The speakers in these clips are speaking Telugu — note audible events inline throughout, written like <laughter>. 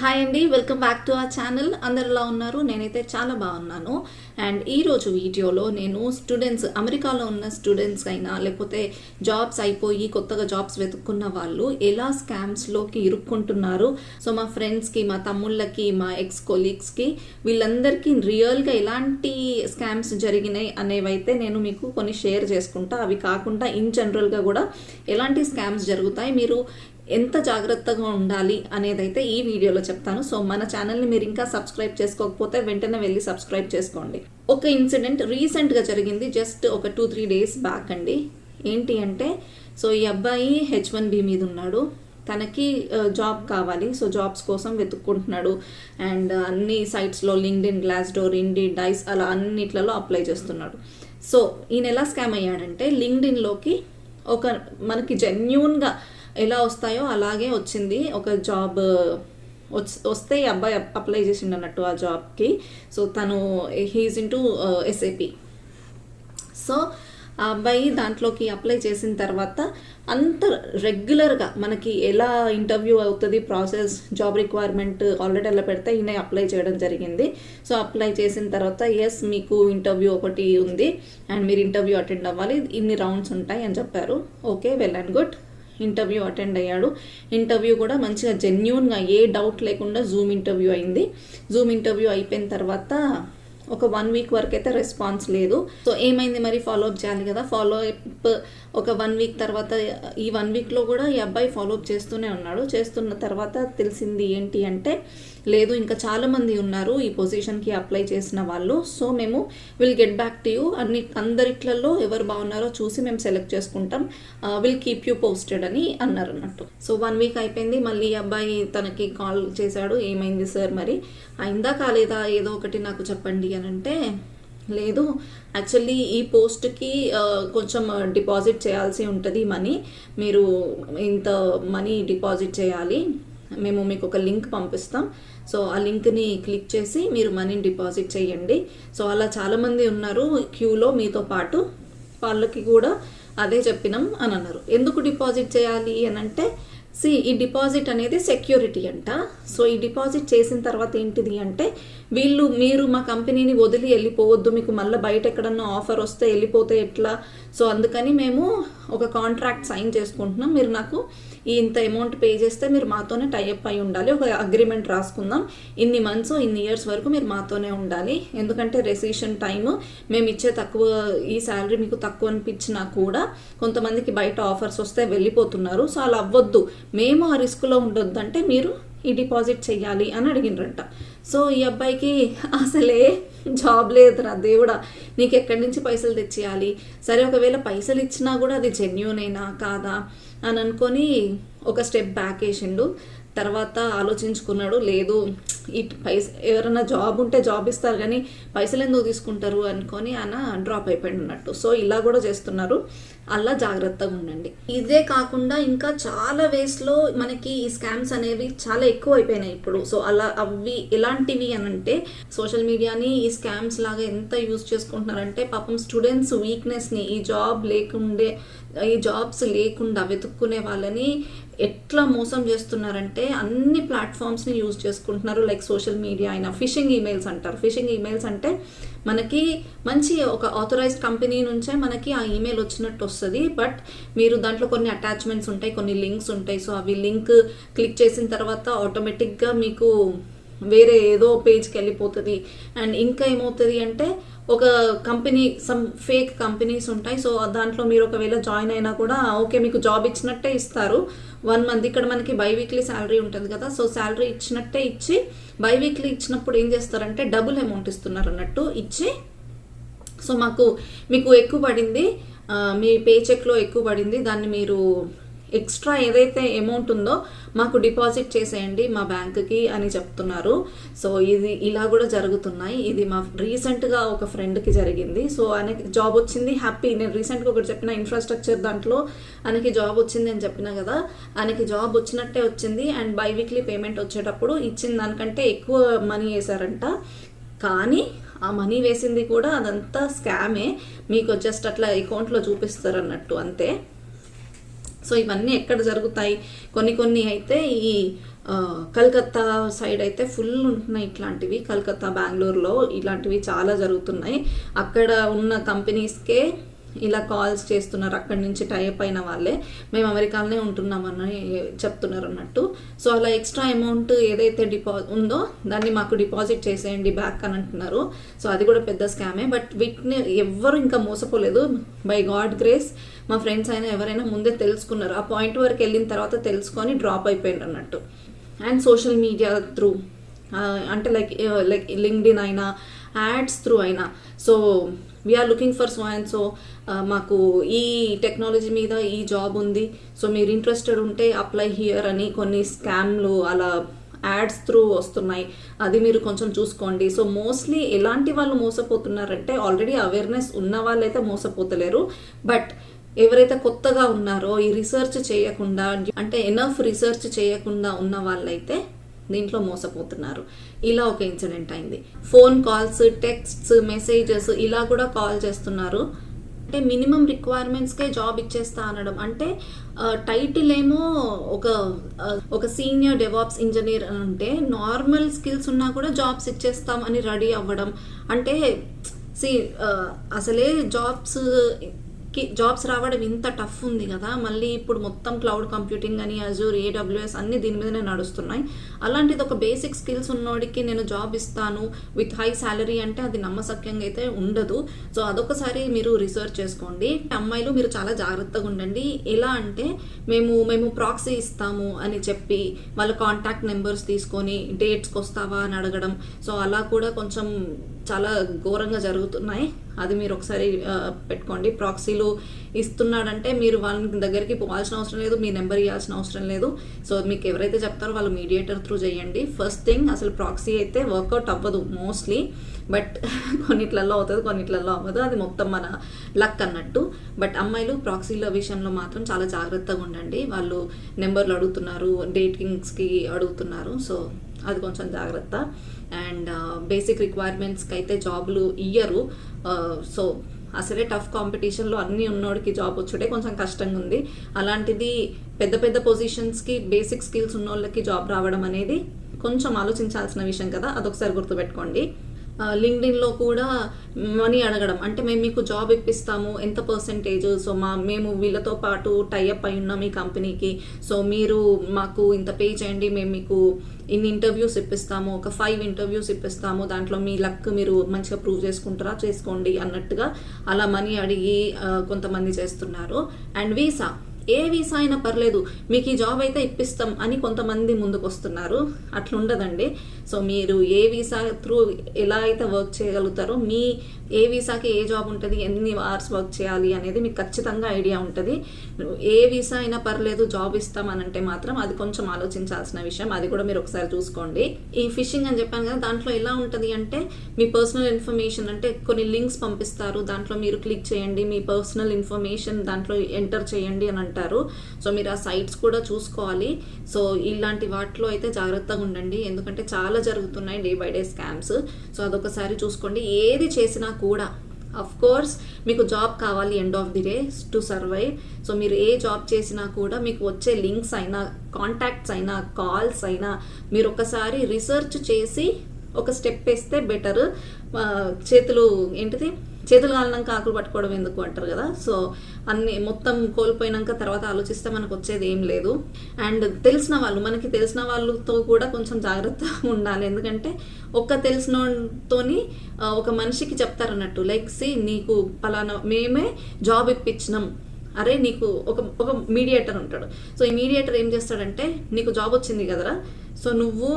హాయ్ అండి welcome back to our channel అందరు ఎలా ఉన్నారు? నేనైతే చాలా బాగున్నాను. అండ్ ఈరోజు వీడియోలో నేను స్టూడెంట్స్ అమెరికాలో ఉన్న స్టూడెంట్స్ అయినా లేకపోతే జాబ్స్ అయిపోయి కొత్తగా జాబ్స్ వెతుక్కున్న వాళ్ళు ఎలా స్కామ్స్లోకి ఇరుక్కుంటున్నారు? సో మా ఫ్రెండ్స్కి మా తమ్ముళ్ళకి మా ఎక్స్ కొలీగ్స్కి వీళ్ళందరికీ రియల్గా ఎలాంటి స్కామ్స్ జరిగినాయి అనేవైతే నేను మీకు కొన్ని షేర్ చేసుకుంటా. అవి కాకుండా ఇన్ జనరల్గా కూడా ఎలాంటి స్కామ్స్ జరుగుతాయి? మీరు ఎంత జాగ్రత్తగా ఉండాలి అనేదైతే ఈ వీడియోలో చెప్తాను. సో మన ఛానల్ని మీరు ఇంకా సబ్స్క్రైబ్ చేసుకోకపోతే వెంటనే వెళ్ళి సబ్స్క్రైబ్ చేసుకోండి. ఒక ఇన్సిడెంట్ రీసెంట్గా జరిగింది. జస్ట్ ఒక టూ త్రీ డేస్ బ్యాక్ అండి. ఏంటి అంటే సో ఈ అబ్బాయి హెచ్ వన్ బి మీద ఉన్నాడు. తనకి జాబ్ కావాలి. సో జాబ్స్ కోసం వెతుక్కుంటున్నాడు. అండ్ అన్ని సైట్స్లో LinkedIn Glassdoor Indeed అలా అన్నిట్లలో అప్లై చేస్తున్నాడు. సో ఈయన ఎలా స్కామ్ అయ్యాడంటే లింక్డ్ ఇన్లోకి ఒక మనకి జెన్యున్గా ఎలా వస్తాయో అలాగే వచ్చింది. ఒక జాబ్ వస్తే ఈ అబ్బాయి అప్- అప్లై చేసిండు అన్నట్టు ఆ జాబ్కి. సో తను he is in to SAP so ఆ అబ్బాయి దాంట్లోకి అప్లై చేసిన తర్వాత అంత రెగ్యులర్గా మనకి ఎలా ఇంటర్వ్యూ అవుతుంది ప్రాసెస్ జాబ్ రిక్వైర్మెంట్ ఆల్రెడీ అలా పెడితే ఈయన అప్లై చేయడం జరిగింది. సో అప్లై చేసిన తర్వాత ఎస్ మీకు ఇంటర్వ్యూ ఒకటి ఉంది. అండ్ మీరు ఇంటర్వ్యూ అటెండ్ అవ్వాలి. ఇన్ని రౌండ్స్ ఉంటాయి అని చెప్పారు. Okay well and good. Interview attend అయ్యాడు. ఇంటర్వ్యూ కూడా మంచిగా జెన్యున్గా ఏ డౌట్ లేకుండా జూమ్ ఇంటర్వ్యూ అయింది. జూమ్ ఇంటర్వ్యూ అయిపోయిన తర్వాత ఒక వన్ వీక్ వరకు అయితే రెస్పాన్స్ లేదు. సో ఏమైంది మరి ఫాలో అప్ చేయాలి కదా? ఫాలో అప్ ఒక వన్ వీక్ తర్వాత ఈ వన్ వీక్లో కూడా ఈ అబ్బాయి ఫాలో అప్ చేస్తూనే ఉన్నాడు. చేస్తున్న తర్వాత తెలిసింది ఏంటి అంటే లేదు ఇంకా చాలామంది ఉన్నారు ఈ పొజిషన్కి అప్లై చేసిన వాళ్ళు. సో మేము will get back to you. అన్ని అందరిట్లలో ఎవరు బాగున్నారో చూసి మేము సెలెక్ట్ చేసుకుంటాం. విల్ కీప్ యూ పోస్టెడ్ అని అన్నారు అన్నట్టు సో వన్ వీక్ అయిపోయింది. మళ్ళీ ఈ అబ్బాయి తనకి కాల్ చేశాడు. ఏమైంది సార్ మరి? అయిందా కాలేదా? ఏదో ఒకటి నాకు చెప్పండి అని అంటే లేదు. యాక్చువల్లీ ఈ పోస్ట్కి కొంచెం డిపాజిట్ చేయాల్సి ఉంటుంది మనీ. మీరు ఇంత మనీ డిపాజిట్ చేయాలి. మేము మీకు ఒక లింక్ పంపిస్తాం. సో ఆ లింక్ని క్లిక్ చేసి మీరు మనీని డిపాజిట్ చేయండి. సో అలా చాలామంది ఉన్నారు క్యూలో మీతో పాటు. వాళ్ళకి కూడా అదే చెప్పినాం అని అన్నారు. ఎందుకు డిపాజిట్ చేయాలి అని అంటే సి ఈ డిపాజిట్ అనేది సెక్యూరిటీ అంట. సో ఈ డిపాజిట్ చేసిన తర్వాత ఏంటిది అంటే వీళ్ళు మీరు మా కంపెనీని వదిలి వెళ్ళిపోవద్దు మీకు మళ్ళీ బయట ఎక్కడన్నా ఆఫర్ వస్తే వెళ్ళిపోతే ఎట్లా? సో అందుకని మేము ఒక కాంట్రాక్ట్ సైన్ చేసుకుంటున్నాం. మీరు నాకు ఇంత అమౌంట్ పే చేస్తే మీరు మాతోనే టైఅప్ అయి ఉండాలి. ఒక అగ్రిమెంట్ రాసుకుందాం. ఇన్ని మంత్స్ ఇన్ని ఇయర్స్ వరకు మీరు మాతోనే ఉండాలి. ఎందుకంటే రెసిషన్ టైం మేము ఇచ్చే తక్కువ ఈ శాలరీ మీకు తక్కువ అనిపించినా కూడా కొంతమందికి బయట ఆఫర్స్ వస్తే వెళ్ళిపోతున్నారు. సో అలా అవ్వద్దు. మేము ఆ రిస్క్లో ఉండొద్దు అంటే మీరు ఈ డిపాజిట్ చెయ్యాలి అని అడిగినరంట. సో ఈ అబ్బాయికి అసలే జాబ్ లేదురా దేవుడా. నీకు ఎక్కడి నుంచి పైసలు తెచ్చేయాలి? సరే ఒకవేళ పైసలు ఇచ్చినా కూడా అది జెన్యునేనా కాదా? అని అనుకొని ఒక స్టెప్ బ్యాక్ వేసిండు. తర్వాత ఆలోచించుకున్నాడు లేదు ఈ పైస ఎవరైనా జాబ్ ఉంటే జాబ్ ఇస్తారు కానీ పైసలు ఎందుకు తీసుకుంటారు అనుకొని ఆయన డ్రాప్ అయిపోయిండు అన్నట్టు. సో ఇలా కూడా చేస్తున్నారు. అలా జాగ్రత్తగా ఉండండి. ఇదే కాకుండా ఇంకా చాలా వేస్లో మనకి ఈ స్కామ్స్ అనేవి చాలా ఎక్కువ అయిపోయినాయి ఇప్పుడు. సో అలా అవి ఎలాంటివి అని అంటే సోషల్ మీడియాని ఈ స్కామ్స్ లాగా ఎంత యూజ్ చేసుకుంటున్నారంటే పాపం స్టూడెంట్స్ వీక్నెస్ని ఈ జాబ్ లేకుండే ఈ జాబ్స్ లేకుండా వెతుక్కునే వాళ్ళని ఎట్లా మోసం చేస్తున్నారంటే అన్ని ప్లాట్ఫామ్స్ని యూజ్ చేసుకుంటున్నారు. లైక్ సోషల్ మీడియా అయినా ఫిషింగ్ ఈమెయిల్స్ అంటారు. ఫిషింగ్ ఈమెయిల్స్ అంటే మనకి మంచి ఒక ఆథరైజ్డ్ కంపెనీ నుంచే మనకి ఆ ఈమెయిల్ వచ్చినట్టు వస్తుంది. బట్ మీరు దాంట్లో కొన్ని అటాచ్మెంట్స్ ఉంటాయి కొన్ని లింక్స్ ఉంటాయి. సో అవి లింక్ క్లిక్ చేసిన తర్వాత ఆటోమేటిక్గా మీకు వేరే ఏదో పేజ్కి వెళ్ళిపోతుంది. అండ్ ఇంకా ఏమవుతుంది అంటే ఒక కంపెనీ సమ్ ఫేక్ కంపెనీస్ ఉంటాయి. సో దాంట్లో మీరు ఒకవేళ జాయిన్ అయినా కూడా ఓకే మీకు జాబ్ ఇచ్చినట్టే ఇస్తారు. వన్ మంత్ ఇక్కడ మనకి బై వీక్లీ శాలరీ ఉంటుంది కదా. సో శాలరీ ఇచ్చినట్టే ఇచ్చి బై వీక్లీ ఇచ్చినప్పుడు ఏం చేస్తారంటే డబుల్ అమౌంట్ ఇస్తున్నారు అన్నట్టు ఇచ్చి సో మాకు మీకు ఎక్కువ పడింది మీ పే చెక్లో ఎక్కువ పడింది దాన్ని మీరు ఎక్స్ట్రా ఏదైతే అమౌంట్ ఉందో మాకు డిపాజిట్ చేసేయండి మా బ్యాంక్కి అని చెప్తున్నారు. సో ఇది ఇలా కూడా జరుగుతున్నాయి. ఇది మా రీసెంట్గా ఒక ఫ్రెండ్కి జరిగింది. సో ఆయనకి జాబ్ వచ్చింది హ్యాపీ నేను రీసెంట్గా ఒకటి చెప్పిన ఇన్ఫ్రాస్ట్రక్చర్ దాంట్లో ఆయనకి జాబ్ వచ్చింది అని చెప్పిన కదా ఆయనకి జాబ్ వచ్చినట్టే వచ్చింది. అండ్ బై వీక్లీ పేమెంట్ వచ్చేటప్పుడు ఇచ్చిన దానికంటే ఎక్కువ మనీ వేశారంట. కానీ ఆ మనీ వేసింది కూడా అదంతా స్కామే మీకు జస్ట్ అట్లా అకౌంట్లో చూపిస్తారు అన్నట్టు అంతే. సో ఇవన్నీ ఎక్కడ జరుగుతాయి? కొన్ని కొన్ని అయితే ఈ కలకత్తా సైడ్ అయితే ఫుల్ ఉంటున్నాయి ఇట్లాంటివి. కలకత్తా బెంగళూరులో ఇలాంటివి చాలా జరుగుతున్నాయి. అక్కడ ఉన్న కంపెనీస్కే ఇలా కాల్స్ చేస్తున్నారు. అక్కడి నుంచి టైప్ అయిన వాళ్ళే. మేము అమెరికాలోనే ఉంటున్నామని చెప్తున్నారు అన్నట్టు. సో అలా ఎక్స్ట్రా అమౌంట్ ఏదైతే డిపా ఉందో దాన్ని మాకు డిపాజిట్ చేసేయండి బ్యాక్ అని అంటున్నారు. సో అది కూడా పెద్ద స్కామే. బట్ వీటిని ఎవ్వరు ఇంకా మోసపోలేదు. By God grace. మా ఫ్రెండ్స్ అయినా ఎవరైనా ముందే తెలుసుకున్నారు. ఆ పాయింట్ వరకు వెళ్ళిన తర్వాత తెలుసుకొని డ్రాప్ అయిపోయింది అన్నట్టు. అండ్ సోషల్ మీడియా త్రూ అంటే లైక్ లైక్ లింక్డ్ఇన్ అయినా యాడ్స్ త్రూ అయినా. So we are looking for so and so మాకు ఈ టెక్నాలజీ మీద ఈ జాబ్ ఉంది. సో మీరు ఇంట్రెస్టెడ్ ఉంటే అప్లై హియర్ అని కొన్ని స్కామ్లు అలా యాడ్స్ త్రూ వస్తున్నాయి. అది మీరు కొంచెం చూసుకోండి. సో మోస్ట్లీ ఎలాంటి వాళ్ళు మోసపోతున్నారంటే ఆల్రెడీ అవేర్నెస్ ఉన్న వాళ్ళైతే మోసపోతలేరు. బట్ ఎవరైతే కొత్తగా ఉన్నారో ఈ రీసెర్చ్ చేయకుండా అంటే ఎనఫ్ రీసెర్చ్ చేయకుండా ఉన్న వాళ్ళైతే దీంట్లో మోసపోతున్నారు. ఇలా ఒక ఇన్సిడెంట్ అయింది. ఫోన్ కాల్స్ టెక్స్ట్స్ మెసేజెస్ ఇలా కూడా కాల్ చేస్తున్నారు. అంటే మినిమం రిక్వైర్మెంట్స్కే జాబ్ ఇచ్చేస్తా అనడం. అంటే టైటిల్ ఏమో ఒక ఒక సీనియర్ డెవాప్స్ ఇంజనీర్ అని ఉంటే నార్మల్ స్కిల్స్ ఉన్నా కూడా జాబ్స్ ఇచ్చేస్తాం అని రెడీ అవ్వడం. అంటే సి అసలే జాబ్స్ కి జాబ్స్ రావడం ఇంత టఫ్ ఉంది కదా మళ్ళీ ఇప్పుడు మొత్తం క్లౌడ్ కంప్యూటింగ్ అని అజూర్ ఏడబ్ల్యూఎస్ అన్ని దీని మీదనే నడుస్తున్నాయి. అలాంటిది ఒక బేసిక్ స్కిల్స్ ఉన్నోడికి నేను జాబ్ ఇస్తాను విత్ హై శాలరీ అంటే అది నమ్మసక్యంగా అయితే ఉండదు. సో అదొకసారి మీరు రీసెర్చ్ చేసుకోండి. అమ్మాయిలు మీరు చాలా జాగ్రత్తగా ఉండండి. ఎలా అంటే మేము మేము ప్రాక్సీ ఇస్తాము అని చెప్పి వాళ్ళ కాంటాక్ట్ నెంబర్స్ తీసుకొని డేట్స్కి వస్తావా అని అడగడం. సో అలా కూడా కొంచెం చాలా ఘోరంగా జరుగుతున్నాయి. అది మీరు ఒకసారి పెట్టుకోండి. ప్రాక్సీలు ఇస్తున్నాడంటే మీరు వాళ్ళ దగ్గరికి పోవాల్సిన అవసరం లేదు మీ నెంబర్ ఇవ్వాల్సిన అవసరం లేదు. సో మీకు ఎవరైతే చెప్తారో వాళ్ళు మీడియేటర్ త్రూ చేయండి. ఫస్ట్ థింగ్ అసలు ప్రాక్సీ అయితే వర్కౌట్ అవ్వదు మోస్ట్లీ. బట్ <laughs> కొన్నిట్లలో అవుతుంది కొన్నిట్లలో అవ్వదు. అది మొత్తం మన లక్ అన్నట్టు. బట్ అమ్మాయిలు ప్రాక్సీల విషయంలో మాత్రం చాలా జాగ్రత్తగా ఉండండి. వాళ్ళు నెంబర్లు అడుగుతున్నారు డేటింగ్స్కి అడుగుతున్నారు. సో అది కొంచెం జాగ్రత్త. అండ్ బేసిక్ రిక్వైర్మెంట్స్కి అయితే జాబులు ఇయ్యరు. సో అసలే టఫ్ కాంపిటీషన్లో అన్నీ ఉన్నోడికి జాబ్ వచ్చుడే కొంచెం కష్టంగా ఉంది అలాంటిది పెద్ద పెద్ద పొజిషన్స్కి బేసిక్ స్కిల్స్ ఉన్నోళ్ళకి జాబ్ రావడం అనేది కొంచెం ఆలోచించాల్సిన విషయం కదా. అదొకసారి గుర్తుపెట్టుకోండి. లింక్డ్ఇన్లో కూడా మనీ అడగడం. అంటే మేము మీకు జాబ్ ఇప్పిస్తాము ఎంత పర్సెంటేజ్ సో మా మేము వీళ్ళతో పాటు టైఅప్ అయి ఉన్నాం ఈ కంపెనీకి సో మీరు మాకు ఇంత పే చేయండి మేము మీకు ఇన్ని ఇంటర్వ్యూస్ ఇప్పిస్తాము ఒక ఫైవ్ ఇంటర్వ్యూస్ ఇప్పిస్తాము దాంట్లో మీ లక్ మీరు మంచిగా ప్రూవ్ చేసుకుంటారా? చేసుకోండి అన్నట్టుగా అలా మనీ అడిగి కొంతమంది చేస్తున్నారు. అండ్ వీసా ఏ వీసా అయినా పర్లేదు మీకు ఈ జాబ్ అయితే ఇప్పిస్తాం అని కొంతమంది ముందుకు వస్తున్నారు అట్లుండదండి. సో మీరు ఏ వీసా త్రూ ఎలా అయితే వర్క్ చేయగలుగుతారో మీ ఏ వీసాకి ఏ జాబ్ ఉంటుంది ఎన్ని అవర్స్ వర్క్ చేయాలి అనేది మీకు ఖచ్చితంగా ఐడియా ఉంటుంది. ఏ వీసా అయినా పర్లేదు జాబ్ ఇస్తాం అని అంటే మాత్రం అది కొంచెం ఆలోచించాల్సిన విషయం. అది కూడా మీరు ఒకసారి చూసుకోండి. ఈ ఫిషింగ్ అని చెప్పాను కదా దాంట్లో ఎలా ఉంటుంది అంటే మీ పర్సనల్ ఇన్ఫర్మేషన్ అంటే కొన్ని లింక్స్ పంపిస్తారు. దాంట్లో మీరు క్లిక్ చేయండి మీ పర్సనల్ ఇన్ఫర్మేషన్ దాంట్లో ఎంటర్ చేయండి అని అంటారు. సో మీరు ఆ సైట్స్ కూడా చూసుకోవాలి. సో ఇలాంటి వాటిలో అయితే జాగ్రత్తగా ఉండండి. ఎందుకంటే చాలా జరుగుతున్నాయి day by day scams. So అదొకసారి చూసుకోండి. ఏది చేసినా కూడా అఫ్ కోర్స్ మీకు జాబ్ కావాలి end of the day to survive so మీరు ఏ జాబ్ చేసినా కూడా మీకు వచ్చే లింక్స్ అయినా కాంటాక్ట్స్ అయినా కాల్స్ అయినా మీరు ఒకసారి రీసెర్చ్ చేసి ఒక స్టెప్ వేస్తే బెటర్ చేతులు ఏంటిది? చేతులు కాలినాక ఆకులు పట్టుకోవడం ఎందుకు అంటారు కదా? సో అన్ని మొత్తం కోల్పోయినాక తర్వాత ఆలోచిస్తే మనకు వచ్చేది ఏం లేదు. అండ్ తెలిసిన వాళ్ళు మనకి తెలిసిన వాళ్ళతో కూడా కొంచెం జాగ్రత్తగా ఉండాలి. ఎందుకంటే ఒక్క తెలిసినతోని ఒక మనిషికి చెప్తారు అన్నట్టు లైక్ సి నీకు పలానా మేమే జాబ్ ఇప్పించినాం. అరే నీకు ఒక ఒక మీడియేటర్ ఉంటాడు. సో ఈ మీడియేటర్ ఏం చేస్తాడంటే నీకు జాబ్ వచ్చింది కదరా. సో నువ్వు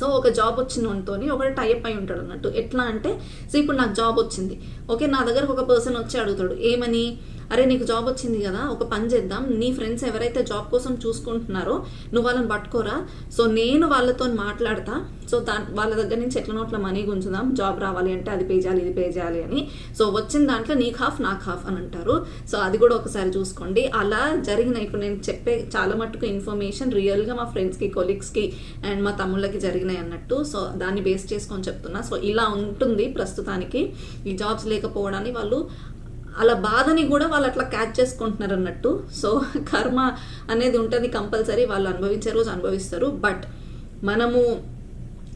సో ఒక జాబ్ వచ్చిన వానితోని ఒకటి టైప్ అయి ఉంటాడు అన్నట్టు. ఎట్లా అంటే సో ఇప్పుడు నాకు జాబ్ వచ్చింది. ఓకే నా దగ్గరకు ఒక పర్సన్ వచ్చి అడుగుతాడు ఏమని? అరే నీకు జాబ్ వచ్చింది కదా ఒక పని చేద్దాం. నీ ఫ్రెండ్స్ ఎవరైతే జాబ్ కోసం చూసుకుంటున్నారో నువ్వు వాళ్ళని పట్టుకోరా. సో నేను వాళ్ళతో మాట్లాడతా. సో దా వాళ్ళ దగ్గర నుంచి ఎట్ల నోట్ల మనీ గుంచుదాం జాబ్ రావాలి అంటే అది పే చేయాలి ఇది పే చేయాలి అని. సో వచ్చిన దాంట్లో నీకు హాఫ్ నాకు హాఫ్ అని అంటారు. సో అది కూడా ఒకసారి చూసుకోండి. అలా జరిగిన ఇప్పుడు నేను చెప్పే చాలా మట్టుకు ఇన్ఫర్మేషన్ రియల్గా మా ఫ్రెండ్స్కి కొలీగ్స్కి అండ్ మా తమ్ముళ్ళకి జరిగినాయి అన్నట్టు. సో దాన్ని బేస్ చేసుకొని చెప్తున్నా. సో ఇలా ఉంటుంది ప్రస్తుతానికి. ఈ జాబ్స్ లేకపోవడాన్ని వాళ్ళు అలా బాధని కూడా వాళ్ళు అట్లా క్యాచ్ చేసుకుంటున్నారు అన్నట్టు. సో <laughs> కర్మ అనేది ఉంటుంది కంపల్సరీ వాళ్ళు అనుభవించే రోజు అనుభవిస్తారు. బట్ మనము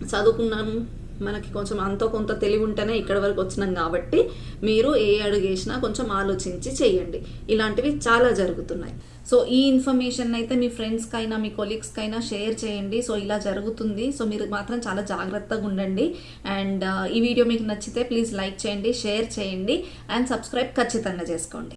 చదువుకున్నాము మనకి కొంచెం అంతో కొంత తెలివి ఉంటేనే ఇక్కడ వరకు వచ్చినాం కాబట్టి మీరు ఏ అడుగేసినా కొంచెం ఆలోచించి చేయండి. ఇలాంటివి చాలా జరుగుతున్నాయి. సో ఈ ఇన్ఫర్మేషన్ అయితే మీ ఫ్రెండ్స్కి అయినా మీ కొలీగ్స్కి అయినా షేర్ చేయండి. సో ఇలా జరుగుతుంది. సో మీరు మాత్రం చాలా జాగ్రత్తగా ఉండండి. అండ్ ఈ వీడియో మీకు నచ్చితే ప్లీజ్ లైక్ చేయండి షేర్ చేయండి. అండ్ సబ్స్క్రైబ్ ఖచ్చితంగా చేసుకోండి.